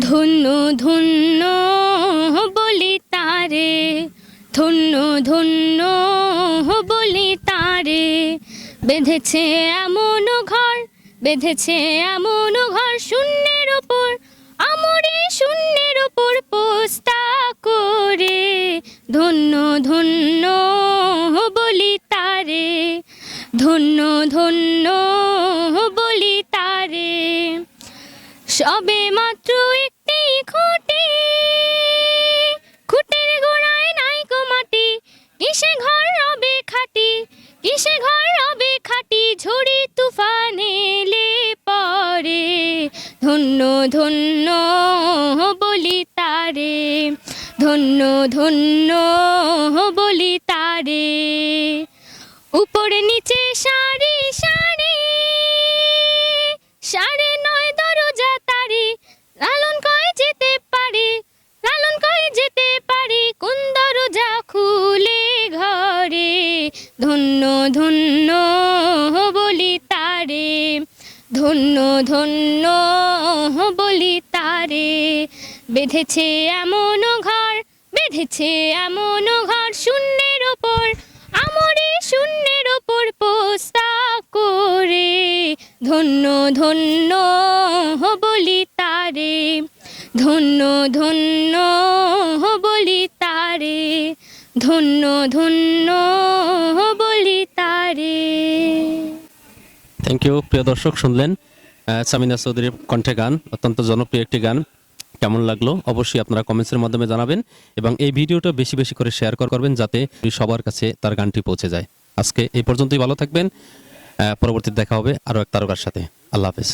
ধন্য ধন্য বলি তারে ধন্য ধন্য বলি তারে। বেঁধেছে এমন ঘর, বেঁধেছে এমন ঘর শূন্যের ওপর, আমরে শূন্যের ওপর পোস্তা করে। ধন্য ধন্য বলি তারে ধন্য ধন্য সবে মাত্র একটি খুঁটি। খুঁটির গোড়ায় নাই মাটি, কিসে ঘর রবে খাটি? কিসে ঘর রবে খাটি? ঝড়ি তুফানে এলে পরে। ধন্য ধন্য বলি তারে, ধন্য ধন্য বলি তারে। উপরে নিচে সারি সারি ধন্য ধন্য বলি তারে। ধন্য ধন্য বলি তারে। বেঁধেছে এমন ঘর, বেঁধেছে এমন ঘর শূন্যের ওপর। আমরে শূন্যের ওপর পোস্তা করে। ধন্য ধন্য বলি তারে। ধন্য ধন্য বলি তারে। ধন্য ধন্য থ্যাংক ইউ প্রিয় দর্শক, শুনলেন সামিনা চৌধুরীর কণ্ঠে গান, অত্যন্ত জনপ্রিয় একটি গান। কেমন লাগল? অবশ্যই আপনারা কমেন্টসের মাধ্যমে জানাবেন এবং এই ভিডিওটা বেশি বেশি করে শেয়ার করবেন যাতে সবার কাছে তার গানটি পৌঁছে যায়। আজকে এই পর্যন্তই ভালো থাকবেন। পরবর্তীতে দেখা হবে আরও এক তারকার সাথে। আল্লাহ হাফেজ।